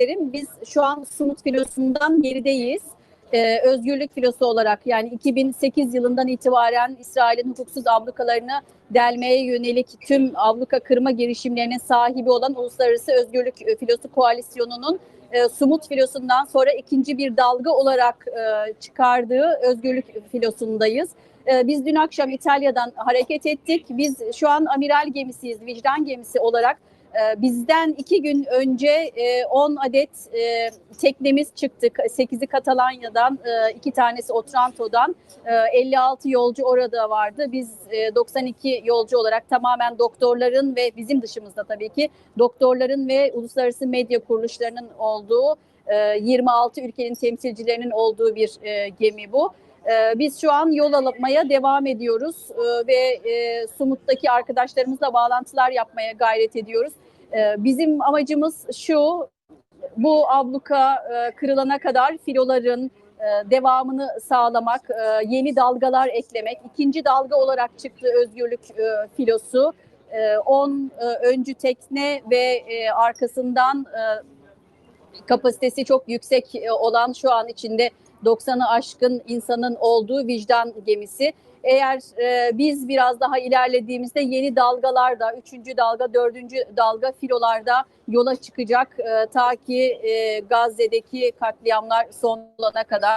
isterim. Biz şu an Sumut filosundan gerideyiz. Ee, özgürlük filosu olarak yani 2008 yılından itibaren İsrail'in hukuksuz ablukalarını delmeye yönelik tüm abluka kırma girişimlerinin sahibi olan Uluslararası Özgürlük Filosu Koalisyonu'nun e, Sumut filosundan sonra ikinci bir dalga olarak e, çıkardığı özgürlük filosundayız. E, biz dün akşam İtalya'dan hareket ettik. Biz şu an amiral gemisiyiz, vicdan gemisi olarak. E, bizden iki gün önce e, 10 adet e, teknemiz çıktı. 8'i Katalanya'dan, e, iki tanesi Otranto'dan. E, 56 yolcu orada vardı. Biz e, 92 yolcu olarak tamamen doktorların ve bizim dışımızda tabii ki doktorların ve uluslararası medya kuruluşlarının olduğu e, 26 ülkenin temsilcilerinin olduğu bir e, gemi bu. E, Biz şu an yol almaya devam ediyoruz e, ve e, Sumut'taki arkadaşlarımızla bağlantılar yapmaya gayret ediyoruz. E, Bizim amacımız şu, bu abluka e, kırılana kadar filoların e, devamını sağlamak, yeni dalgalar eklemek. İkinci dalga olarak çıktı özgürlük filosu. 10 öncü tekne ve arkasından kapasitesi çok yüksek e, olan şu an içinde 90'ı aşkın insanın olduğu vicdan gemisi. Eğer e, biz biraz daha ilerlediğimizde yeni dalgalarda, üçüncü dalga, dördüncü dalga filolarda yola çıkacak. E, ta ki e, Gazze'deki katliamlar sonlanana kadar.